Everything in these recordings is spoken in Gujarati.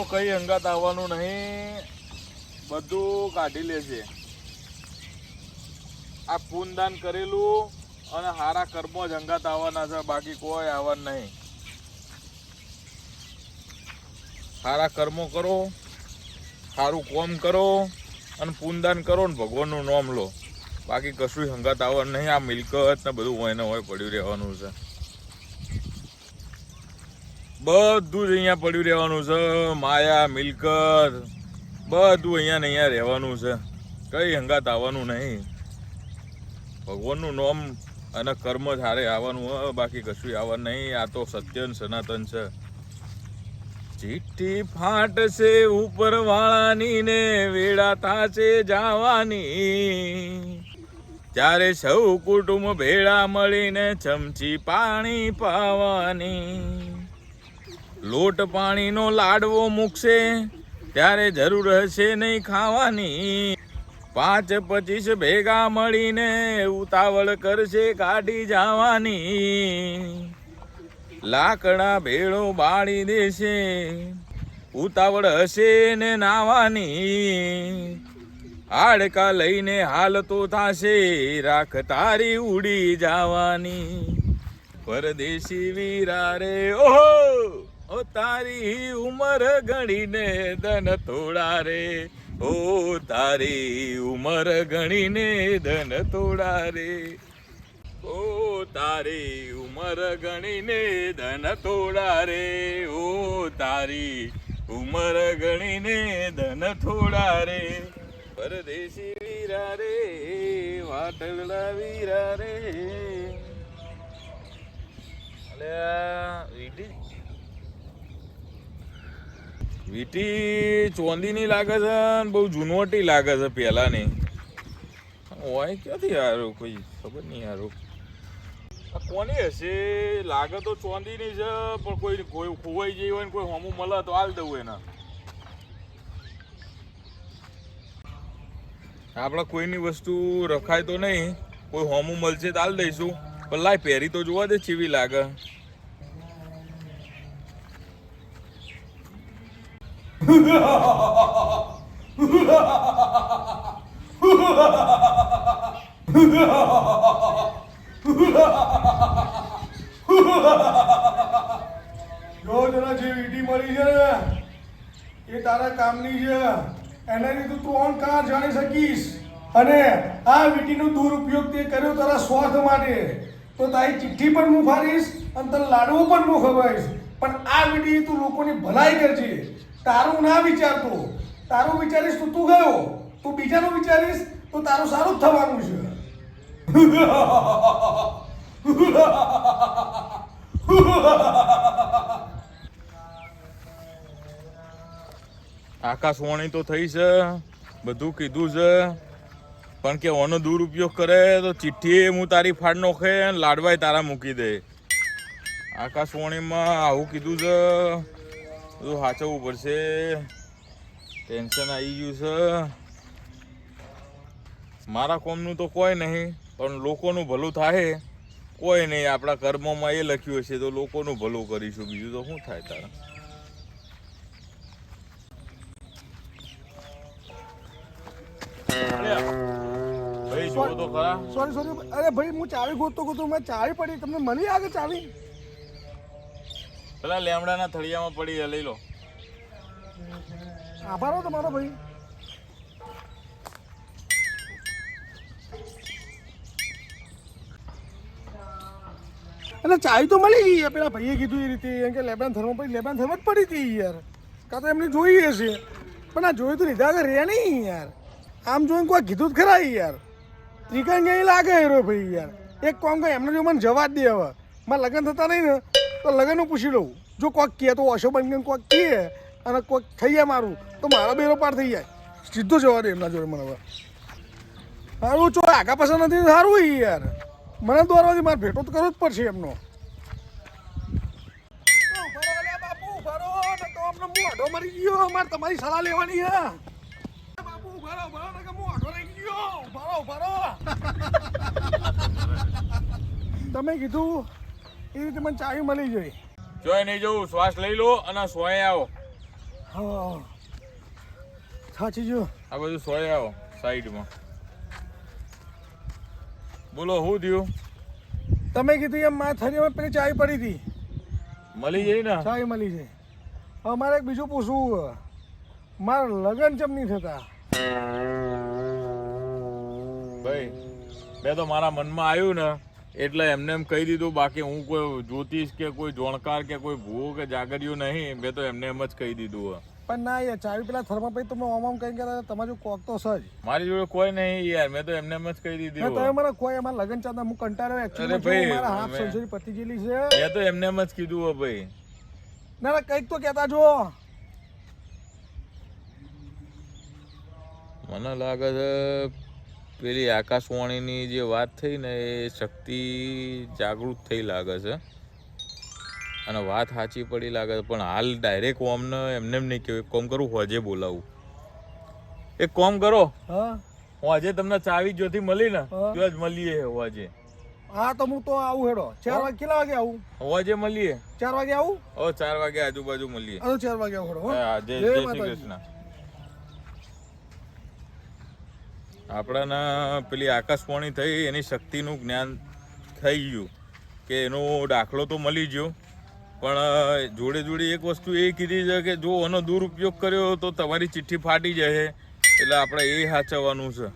તો કઈ હંગાત આવવાનું નહીં. બધું કાઢી લેશે આ પૂનદાન કરેલું અને હારા કર્મો જ અંગાત આવવાના છે. બાકી કોઈ આવવાનું નહીં. સારા કર્મો કરો સારું કોમ કરો અને પૂનદાન કરો ને ભગવાનનું નામ લો. બાકી કશું હંગાત આવવાનું નહીં. આ મિલકત ને બધું હોય ને હોય પડ્યું રહેવાનું છે. બધું જ અહીંયા પડ્યું રહેવાનું છે. માયા, મિલકત, બધું અહીંયા ને અહીંયા રહેવાનું છે. કઈ હંગાત આવવાનું નહીં. ભગવાનનું નામ અને કર્મ સારે આવવાનું હોય બાકી કશું આવવાનું નહીં. આ તો સત્ય સનાતન છે. ચીઠી ફાટશે ઉપર વાળાની ને વેળા થાશે જવાની. ત્યારે સૌ કુટુંબ ભેળા મળીને ચમચી પાણી પાવાની. લોટ પાણીનો લાડવો મૂકશે, ત્યારે જરૂર હશે નહીં ખાવાની. પાંચ પચીસ ભેગા મળીને ઉતાવળ કરશે કાઢી જવાની. લાકડા ભેળો બાળી દેશે, ઉતાવળ હશે ને નાવાની હાડકા લઈને હાલતો થાશે, રાખ તારી ઉડી જવાની. પરદેશી વીરા રે ઓહો! ઓ તારી ઉમર ગણીને ધન થોડા રે. ઓ, તારી ઉમર ગણીને ધન થોડા રે. ઓ, તારી ઉંમર ગણીને ધન થોડા રે. ઓ, તારી ઉમર ગણીને ધન થોડા રે. પરદેશી વીરા રે, વાટલા વીરા રે. અલ્યા વીટી ચોંદીની લાગે છે ને બહુ જૂનવટી લાગે છે પહેલાની. હોય ક્યાંથી હારું કોઈ ખબર નહીં હારું કોની હશે? લાગે તો ચોંદીની છે, પણ કોઈ કોઈ ખોવાઈ જઈ હોય ને કોઈ હોમું મળે તો હાલ દઉં એના. આપણે કોઈની વસ્તુ રખાય તો નહીં. કોઈ હોમું મળશે તો હાલ દઈશું. પણ લાય પહેરી તો જોવા દે, ચીવી લાગે. જો જે વીટી મળી છે એ તારા કામની છે. એનાથી તું ત્રણ કાર જાણી શકીશ. અને આ વીટીનો દુરુપયોગ તે કર્યો તારા સ્વાર્થ માટે. તો તારી ચિઠ્ઠી પણ હું ફાડીશ અને તને લાડવો પણ હું પણ આ વીટી તું લોકોની ભલાઈ કરજે. તારું ના વિચારતો. તારું વિચારીશ તો તું ગયો. તું બીજાનું વિચારીશ તો તારું સારું જ થવાનું છે. આકાશવાણી તો થઈ છે. બધું કીધું છે. પણ કે ઓનો દુરુપયોગ કરે તો ચિઠ્ઠી હું તારી ફાડ નોખે લાડવાય તારા મૂકી દે. આકાશવાણીમાં આવું કીધું છે. બધું સાચવવું પડશે. ટેન્શન આવી ગયું છે. મારા કોમનું તો કોઈ નહીં પણ લોકોનું ભલું થાય. કોઈ નહીં આપણા કર્મોમાં એ લખ્યું હશે તો લોકોનું ભલું કરીશું. બીજું તો શું થાય તારા? ભાઈ જોવો તો ખરા. સોરી સોરી અરે ભાઈ હું ચાવી ગોતતો ગોતો મેં ચાવી પડી. તમને મળી આગળ ચાવી? પેલા લેમડાના થળિયામાં પડી છે, લઈ લો. આભાર તમારો ભાઈ. અને ચાવી તો મળી ગઈ પેલા ભાઈએ કીધું એ રીતે એમ કે લેબાન થર્મો પડી લેબાન થર્મો જ પડી હતી યાર. કાં તો એમને જોઈ હશે. પણ આ જોયું તો લીધા કે રહ્યા નહીં યાર. આમ જોઈને કોઈ કીધું જ ખરા યાર. ત્રિકાણ ક્યાંય લાગે હેરો ભાઈ યાર. એક કોમ કરે એમને જો મને જવા જ દે હવે. મારે લગ્ન થતા નહીં ને. તો લગ્નનું પૂછી લઉં. જો કોઈક કહે તો ઓશો બની કોક કહે અને કોઈક થઈ જાય મારું, તો મારો બેરો પાર થઈ જાય. સીધો જવા દે એમના જોડે મને હવે. સારું ચો, આગા પાછા નથી સારું યાર. મને દોરવાથી મારે ભેટો તો કરવો જ પડશે એમનો. મરી ગયો અમારે તમારી સલાહ લેવાની હે બાપુ ભરો ભરો ને હું રહી ગયો ભરો તમે કીધું એ રીતે મને ચાવી મળી ગઈ જોઈ નહીં જવું શ્વાસ લઈ લો અને સોય આવો. હા. સાચી જો. આ બધું સોય આવો સાઈડમાં. બોલો શું થયું? તમે કીધું એમ માં થરીમાં પેલી ચાય પડી હતી. મળી જઈ ને? ચાવી મળી જઈ હવે મારે એક બીજું પૂછવું મારા લગ્ન ચમ નહીં થતા? ભાઈ મેં તો મારા મનમાં આવ્યું ને એટલે એમને એમ કહી દીધું બાકી હું કોઈ જ્યોતિષ કે કોઈ જોણકાર કે કોઈ ભૂવો કે જાગરિયો નહીં. મેં તો એમને એમ જ કહી દીધું પણ ના યાર ચાવી પેલા થર્મા પછી તમે ઓમ ઓમ કઈ કરે તમારું કોક તો સજ મારી જોડે કોઈ નહીં યાર મેં તો એમને એમ જ કહી દીધું તમે હોય. કોઈ અમારા લગન ચાલતા હું કંટાળ્યો એક્ચ્યુઅલી ભાઈ, મારા હાથ સર્જરી પતી ગયેલી છે. મેં તો એમને એમ જ કીધું હો ભાઈ. ના ના કંઈક તો કહેતા જો મને લાગે છે પેલી આકાશવાણીની જે વાત થઈ ને એ શક્તિ જાગૃત થઈ લાગે છે. અને વાત સાચી પડી લાગે છે પણ હાલ ડાયરેક્ટ ઓમને એમને એમ નહીં કહેવું કોમ કરું હોજે બોલાવું. એક કોમ કરો. હા. હોજે તમને ચાવી જોથી મળી ને જો જ મળીએ હોજે હા તો હું તો આવું હેડો. ચાર વાગે કેટલા વાગે આવું? હોજે મળીએ. ચાર વાગે આવું? ઓ ચાર વાગે આજુબાજુ મળીએ. ચાર વાગે આવું હેડો હા, જય શ્રી કૃષ્ણ. આપણાને પેલી આકાશવાણી થઈ, એની શક્તિનું જ્ઞાન થઈ ગયું કે એનો દાખલો તો મળી ગયો. પણ જોડે જોડે એક વસ્તુ એ કીધી છે કે જો એનો દુરુપયોગ કર્યો તો તમારી ચિઠ્ઠી ફાટી જશે. એટલે આપણે એ સાચવવાનું છે.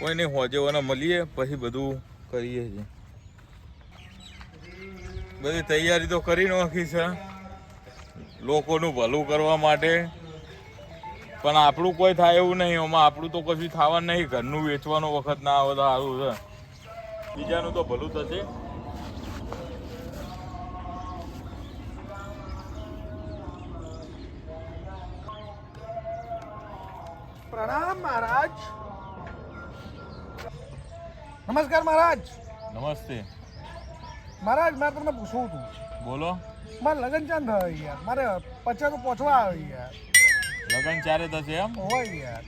કોઈ નહીં હોજે મળીએ, પછી બધું કરીએ છીએ. બધી તૈયારી તો કરી નાખી છે. લોકોનું ભલું કરવા માટે. પણ આપણું કોઈ થાય એવું નહીં એમાં આપણું તો કશું થવાનું નહીં ઘરનું વેચવાનો વખત ના આવે તો સારું છે. બીજાનું તો ભલું થશે. પ્રણામ મહારાજ. નમસ્કાર મહારાજ. નમસ્તે. મહારાજ મારે તમને પૂછવું હતું. બોલો. મારે લગ્ન ચાંદ થયો યાર. મારે પચાસ પહોંચવા આવે યાર. લગન ચારે થશે એમ. હોય યાર.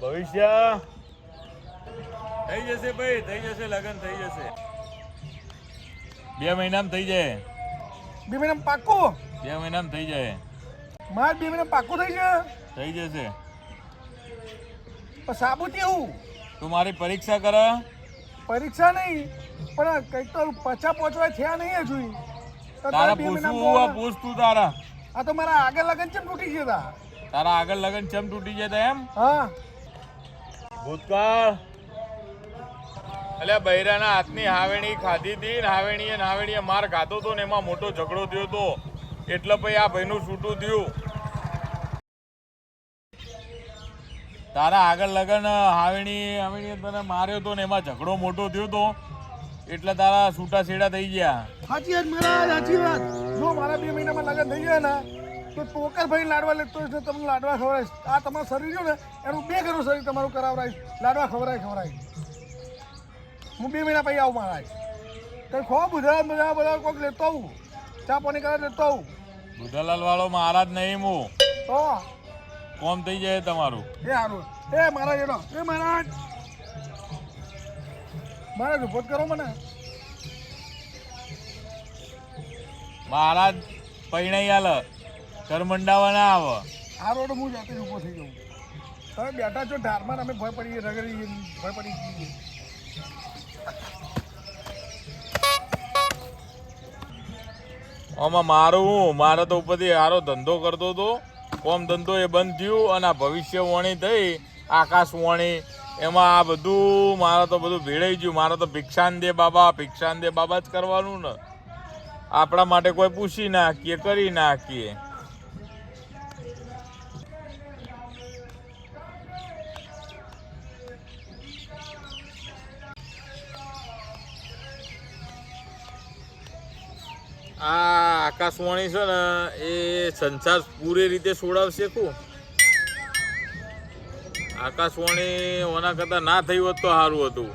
ભવિષ્ય. થઈ જશે ભાઈ થઈ જશે લગન થઈ જશે. બે મહિનામાં થઈ જાય. બે મહિના પાક્કું? બે મહિનામાં થઈ જાય. માર બે મહિના પાક્કું થઈ છે? થઈ જશે. પણ સાબુતી એવું તું મારી પરીક્ષા કર. પરીક્ષા નહીં પણ કંઈક તો પચા પહોંચવા થયા નહીં હજુ. તારા પૂછવું પૂછ તું તારા. આ તો મારા આગળ લગન ચમ તૂટી ગયા હતા તારા આગળ લગન ચમ તૂટી જતા એમ? હા. ભૂતકાળ. એટલે બૈરાના હાથની હાવેણી ખાધી હતી ને હાવેણીએ હાવેણીએ માર ખાધો હતો ને એમાં મોટો ઝઘડો થયો હતો એટલે પછી આ ભાઈનું છૂટું થયું. તારા આગળ લગન હાવેણી હાવેણીએ તને માર્યો હતો ને એમાં ઝઘડો મોટો થયો હતો એટલે તારા છૂટા છેડા થઈ ગયા. સાચી વાત મારા સાચી વાત. જો મારા બે મહિનામાં લગ્ન થઈ ગયા ને તો ટોકર ભાઈ લાડવા લેતો હોય તમને લાડવા ખવડાવીશ. આ તમારું શરીર છે ને એનું બે ઘરું શરીર તમારું કરાવડાવીશ. લાડવા ખવડાય ખવડાય. હું બે મહિના પછી આવું મહારાજ. કંઈ ખો બધા બધા બધા કોઈક લેતો આવું. ચા પાણી કરે લેતો આવું. બુધાલાલ વાળો મહારાજ નહીં હું. તો? કોમ થઈ જાય તમારું. એ સારું એ મહારાજ એનો એ મહારાજ. મહારાજ ઊભો કરો મને. મહારાજ પૈણાઈ આલ કરમંડાવા ના આવે. આ રોડ હું જાતે ઊભો થઈ જાઉં. તમે બેઠા છો ઢારમાં અમે ભય પડી રગડી ભય પડી જઈએ આમાં મારું હું? મારે તો ઉપરથી સારો ધંધો કરતો હતો. કોમ ધંધો એ બંધ થયું અને આ ભવિષ્યવાણી થઈ આકાશવાણી એમાં આ બધું મારે તો બધું ભેળાઈ ગયું. મારે તો ભિક્ષાન દે બાબા ભિક્ષાન દે બાબા જ કરવાનું ને. આપણા માટે કોઈ પૂછી નાખીએ, કરી નાખીએ. આ આકાશવાણી છે ને, એ સંસાર પૂરી રીતે છોડાવશે કો આકાશવાણી ઓના કરતાં ના થયું હોત તો સારું હતું.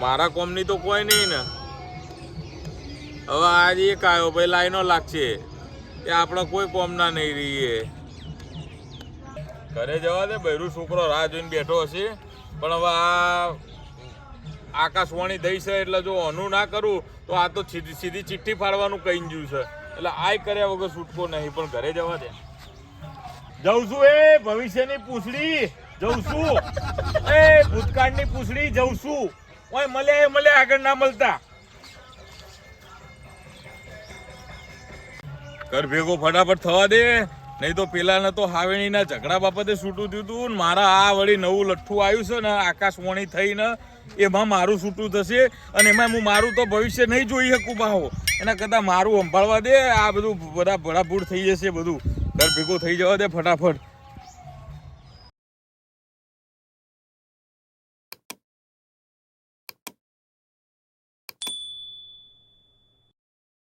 મારા કોમની તો કોઈ નહીં ને. હવે આજે એક આવ્યો, ભાઈ લાઈનો લાગશે. એ આપણે કોઈ કોમના નહીં રહીએ. ઘરે જવા દે, બૈરું છોકરો રાહ જોઈને બેઠો હશે. પણ હવે આ આકાશવાણી દઈ છે એટલે જો અનુ ના કરું, તો આ તો સીધી સીધી ચિઠ્ઠી ફાડવાનું કહી ગયું છે. એટલે આય કર્યા વગર છૂટકો નહીં, પણ ઘરે જવા દે. જઉં છું એ ભવિષ્યની પૂછડી. જઉં છું. એ ભૂતકાળની પૂછડી જઉં છું. ઓય, મળે મળે, આગળ ના મળતા. કર ભેગો ફટાફટ થવા દે. નહીં તો પેલાને તો હાવેણીના ઝઘડા બાબતે છૂટું થયું હતું મારા આ વળી નવું લઠ્ઠું આવ્યું છે ને આકાશવાણી થઈને એમાં મારું છૂટું થશે અને એમાં હું મારું તો ભવિષ્ય નહીં જોઈ શકું પાહો એના કરતાં મારું સંભાળવા દે, આ બધું બધા ભડાભૂડ થઈ જશે બધું. ઘર ભેગું થઈ જવા દે ફટાફટ.